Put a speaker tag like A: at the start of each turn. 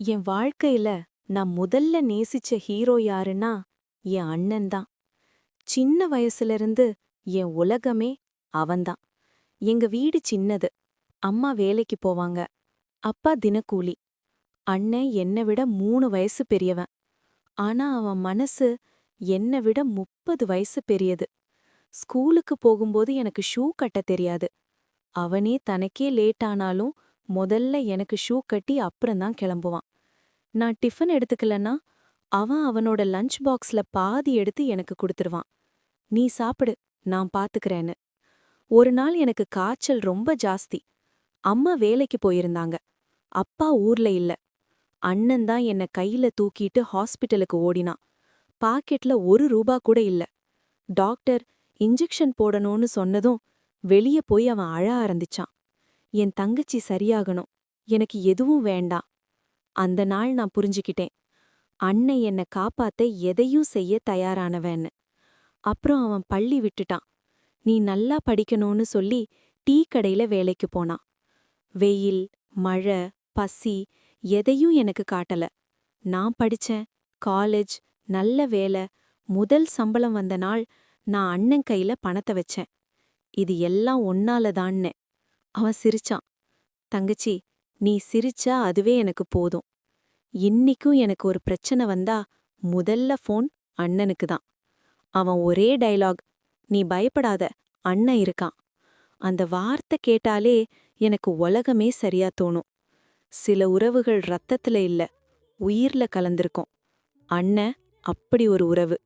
A: என் வாழ்க்கையில நான் முதல்ல நேசிச்ச ஹீரோ யாருன்னா என் அண்ணன் தான். சின்ன வயசுல இருந்து என் உலகமே அவன்தான். எங்க வீடு சின்னது. அம்மா வேலைக்கு போவாங்க. அப்பா தினக்கூலி. அண்ணன் என்னை விட மூணு வயசு பெரியவன். ஆனா அவன் மனசு என்னை விட முப்பது வயசு பெரியது. ஸ்கூலுக்கு போகும்போது எனக்கு ஷூ கட்ட தெரியாது. அவனே தனக்கே லேட் ஆனாலும் முதல்ல எனக்கு ஷூ கட்டி அப்புறம்தான் கிளம்புவான். நான் டிஃபன் எடுத்துக்கலன்னா அவன் அவனோட லஞ்ச் பாக்ஸ்ல பாதி எடுத்து எனக்கு கொடுத்துருவான். நீ சாப்பிடு நான் பாத்துக்கறேன்னு. ஒரு நாள் எனக்கு காய்ச்சல் ரொம்ப ஜாஸ்தி. அம்மா வேலைக்கு போயிருந்தாங்க. அப்பா ஊர்ல இல்ல. அண்ணன் தான் என்ன கையில தூக்கிட்டு ஹாஸ்பிட்டலுக்கு ஓடினான். பாக்கெட்ல ஒரு ரூபா கூட இல்ல. டாக்டர் இன்ஜெக்ஷன் போடணும்னு சொன்னதும் வெளிய போய் அவன் அழ ஆரம்பிச்சான். என் தங்கச்சி சரியாகணும். எனக்கு எதுவும் வேண்டாம். அந்த நாள் நான் புரிஞ்சுக்கிட்டேன். அன்னை என்ன காப்பாத்த எதையும் செய்ய தயாரானவன்னு. அப்புறம் அவன் பள்ளி விட்டுட்டான். நீ நல்லா படிக்கணும்னு சொல்லி டீ கடையில வேலைக்கு போனான். வெயில் மழை பசி எதையும் எனக்கு காட்டல. நான் படிச்சேன் காலேஜ் நல்ல வேலை முதல் சம்பளம் வந்த நாள் நான் அண்ணன் கையில பணத்தை வச்சேன். இது எல்லாம் ஒன்னால தான்னு அவன் சிரிச்சான் தங்கச்சி நீ சிரிச்சா அதுவே எனக்கு போதும். இன்னிக்கும் எனக்கு ஒரு பிரச்சனை வந்தா முதல்ல ஃபோன் அண்ணனுக்கு தான். அவன் ஒரே டயலாக் நீ பயப்படாத அண்ணன் இருக்கான் அந்த வார்த்தை கேட்டாலே எனக்கு உலகமே சரியா தோணும். சில உறவுகள் ரத்தத்துல இல்ல உயிர்ல கலந்திருக்கும். அண்ணன் அப்படி ஒரு உறவு.